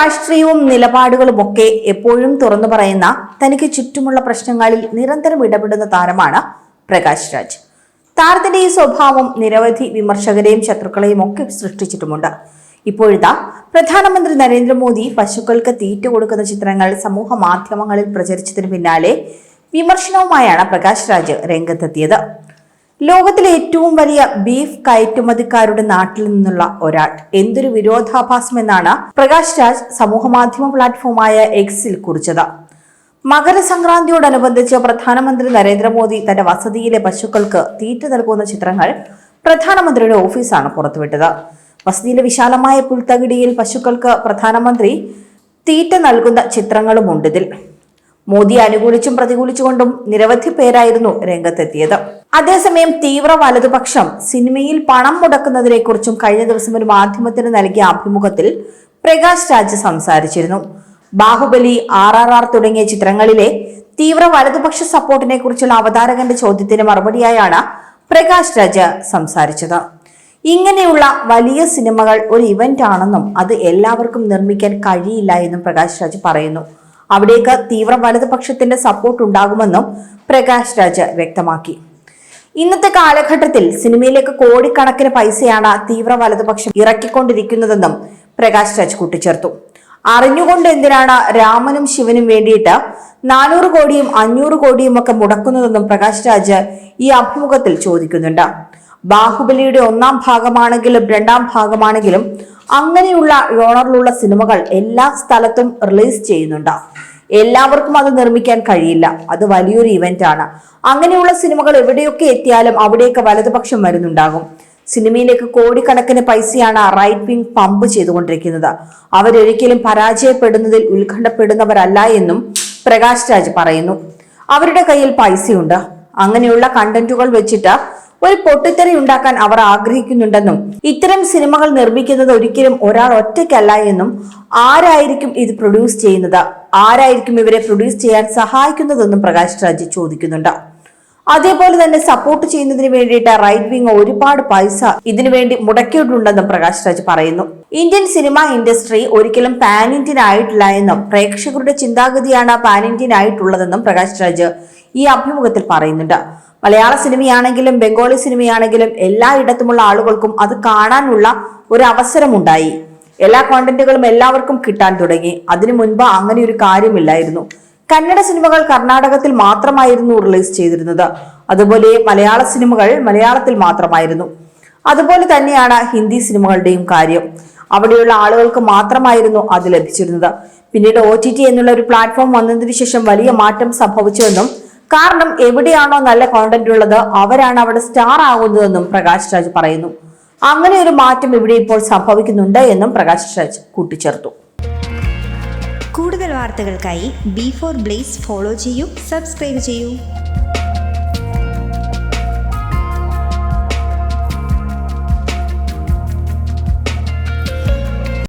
രാഷ്ട്രീയവും നിലപാടുകളും ഒക്കെ എപ്പോഴും തുറന്നു പറയുന്ന തനിക്ക് ചുറ്റുമുള്ള പ്രശ്നങ്ങളിൽ നിരന്തരം ഇടപെടുന്ന താരമാണ് പ്രകാശ് രാജ്. താരത്തിന്റെ ഈ സ്വഭാവം നിരവധി വിമർശകരെയും ശത്രുക്കളെയും ഒക്കെ സൃഷ്ടിച്ചിട്ടുമുണ്ട്. ഇപ്പോഴിതാ പ്രധാനമന്ത്രി നരേന്ദ്രമോദി പശുക്കൾക്ക് തീറ്റ കൊടുക്കുന്ന ചിത്രങ്ങൾ സമൂഹ മാധ്യമങ്ങളിൽ പ്രചരിച്ചതിന് പിന്നാലെ വിമർശനവുമായാണ് പ്രകാശ് രാജ് രംഗത്തെത്തിയത്. ലോകത്തിലെ ഏറ്റവും വലിയ ബീഫ് കയറ്റുമതിക്കാരുടെ നാട്ടിൽ നിന്നുള്ള ഒരാൾ. എന്തൊരു വിരോധാഭാസം എന്നാണ് പ്രകാശ് രാജ് സമൂഹമാധ്യമ പ്ലാറ്റ്ഫോമായ എക്സിൽ കുറിച്ചത്. മകരസംക്രാന്തിയോടനുബന്ധിച്ച് പ്രധാനമന്ത്രി നരേന്ദ്രമോദി തന്റെ വസതിയിലെ പശുക്കൾക്ക് തീറ്റ നൽകുന്ന ചിത്രങ്ങൾ പ്രധാനമന്ത്രിയുടെ ഓഫീസാണ് പുറത്തുവിട്ടത്. വസതിയിലെ വിശാലമായ പുൽത്തകിടിയിൽ പശുക്കൾക്ക് പ്രധാനമന്ത്രി തീറ്റ നൽകുന്ന ചിത്രങ്ങളുമുണ്ട് ഇതിൽ. മോദിയെ അനുകൂലിച്ചും പ്രതികൂലിച്ചുകൊണ്ടും നിരവധി പേരായിരുന്നു രംഗത്തെത്തിയത്. അതേസമയം തീവ്ര വലതുപക്ഷം സിനിമയിൽ പണം മുടക്കുന്നതിനെക്കുറിച്ചും കഴിഞ്ഞ ദിവസം ഒരു മാധ്യമത്തിന് നൽകിയ അഭിമുഖത്തിൽ പ്രകാശ് രാജ് സംസാരിച്ചിരുന്നു. ബാഹുബലി ആർ ആർ ആർ തുടങ്ങിയ ചിത്രങ്ങളിലെ തീവ്ര വലതുപക്ഷ സപ്പോർട്ടിനെ കുറിച്ചുള്ള അവതാരകന്റെ ചോദ്യത്തിന് മറുപടിയായാണ് പ്രകാശ് രാജ് സംസാരിച്ചത്. ഇങ്ങനെയുള്ള വലിയ സിനിമകൾ ഒരു ഇവന്റ് ആണെന്നും അത് എല്ലാവർക്കും നിർമ്മിക്കാൻ കഴിയില്ല എന്നും പ്രകാശ് രാജ് പറയുന്നു. അവിടേക്ക് തീവ്ര വലതുപക്ഷത്തിന്റെ സപ്പോർട്ട് ഉണ്ടാകുമെന്നും പ്രകാശ് രാജ് വ്യക്തമാക്കി. ഇന്നത്തെ കാലഘട്ടത്തിൽ സിനിമയിലേക്ക് കോടിക്കണക്കിന് പൈസയാണ് തീവ്ര വലതുപക്ഷം ഇറക്കിക്കൊണ്ടിരിക്കുന്നതെന്നും പ്രകാശ് രാജ് കൂട്ടിച്ചേർത്തു. അറിഞ്ഞുകൊണ്ട് എന്തിനാണ് രാമനും ശിവനും വേണ്ടിയിട്ട് നാനൂറ് കോടിയും അഞ്ഞൂറ് കോടിയും ഒക്കെ മുടക്കുന്നതെന്നും പ്രകാശ് രാജ് ഈ അഭിമുഖത്തിൽ ചോദിക്കുന്നുണ്ട്. ബാഹുബലിയുടെ ഒന്നാം ഭാഗമാണെങ്കിലും രണ്ടാം ഭാഗമാണെങ്കിലും അങ്ങനെയുള്ള ജോണറിലുള്ള സിനിമകൾ എല്ലാ സ്ഥലത്തും റിലീസ് ചെയ്യുന്നുണ്ട്. എല്ലാവർക്കും അത് നിർമ്മിക്കാൻ കഴിയില്ല. അത് വലിയൊരു ഇവന്റ് ആണ്. അങ്ങനെയുള്ള സിനിമകൾ എവിടെയൊക്കെ എത്തിയാലും അവിടെയൊക്കെ വലതുപക്ഷം വരുന്നുണ്ടാകും. സിനിമയിലേക്ക് കോടിക്കണക്കിന് പൈസയാണ് റൈറ്റ് വിങ് പമ്പ് ചെയ്തുകൊണ്ടിരിക്കുന്നത്. അവരൊരിക്കലും പരാജയപ്പെടുന്നതിൽ ഉത്കണ്ഠപ്പെടുന്നവരല്ല എന്നും പ്രകാശ് രാജ് പറയുന്നു. അവരുടെ കയ്യിൽ പൈസയുണ്ട്. അങ്ങനെയുള്ള കണ്ടന്റുകൾ വെച്ചിട്ട് ഒരു പൊട്ടിത്തെറി ഉണ്ടാക്കാൻ അവർ ആഗ്രഹിക്കുന്നുണ്ടെന്നും ഇത്തരം സിനിമകൾ നിർമ്മിക്കുന്നത് ഒരിക്കലും ഒരാൾ ഒറ്റയ്ക്കല്ല എന്നും ആരായിരിക്കും ഇത് പ്രൊഡ്യൂസ് ചെയ്യുന്നത്? ആരായിരിക്കും ഇവരെ പ്രൊഡ്യൂസ് ചെയ്യാൻ സഹായിക്കുന്നതെന്നും പ്രകാശ് രാജ് ചോദിക്കുന്നുണ്ട്. അതേപോലെ തന്നെ സപ്പോർട്ട് ചെയ്യുന്നതിന് വേണ്ടിയിട്ട് റൈറ്റ് വിങ് ഒരുപാട് പൈസ ഇതിനുവേണ്ടി മുടക്കിയിട്ടുണ്ടെന്നും പ്രകാശ് രാജ് പറയുന്നു. ഇന്ത്യൻ സിനിമ ഇൻഡസ്ട്രി ഒരിക്കലും പാൻ ഇന്ത്യൻ ആയിട്ടില്ല എന്നും പ്രേക്ഷകരുടെ ചിന്താഗതിയാണ് പാൻ ഇന്ത്യൻ ആയിട്ടുള്ളതെന്നും പ്രകാശ് രാജ് ഈ അഭിമുഖത്തിൽ പറയുന്നുണ്ട്. മലയാള സിനിമയാണെങ്കിലും ബംഗാളി സിനിമയാണെങ്കിലും എല്ലായിടത്തുമുള്ള ആളുകൾക്കും അത് കാണാനുള്ള ഒരു അവസരമുണ്ടായി എല്ലാ കോണ്ടന്റുകളും എല്ലാവർക്കും കിട്ടാൻ തുടങ്ങി. അതിനു മുൻപ് അങ്ങനെ ഒരു കാര്യമില്ലായിരുന്നു. കന്നഡ സിനിമകൾ കർണാടകത്തിൽ മാത്രമായിരുന്നു റിലീസ് ചെയ്തിരുന്നത്. അതുപോലെ മലയാള സിനിമകൾ മലയാളത്തിൽ മാത്രമായിരുന്നു. അതുപോലെ തന്നെയാണ് ഹിന്ദി സിനിമകളുടെയും കാര്യം. അവിടെയുള്ള ആളുകൾക്ക് മാത്രമായിരുന്നു അത് ലഭിച്ചിരുന്നത്. പിന്നീട് ഒ എന്നുള്ള ഒരു പ്ലാറ്റ്ഫോം വന്നതിന് ശേഷം വലിയ മാറ്റം സംഭവിച്ചുവെന്നും കാരണം എവിടെയാണോ നല്ല കോണ്ടന്റ് ഉള്ളത് അവരാണ് അവിടെ സ്റ്റാർ ആകുന്നതെന്നും പ്രകാശ് രാജ് പറയുന്നു. അങ്ങനെ ഒരു മാറ്റം ഇവിടെ ഇപ്പോൾ സംഭവിക്കുന്നുണ്ട് എന്നും പ്രകാശ് രാജ് കൂട്ടിച്ചേർത്തു. കൂടുതൽ വാർത്തകൾക്കായി ബി ഫോർ ബ്ലേസ് ഫോളോ ചെയ്യൂ സബ്സ്ക്രൈബ് ചെയ്യൂ.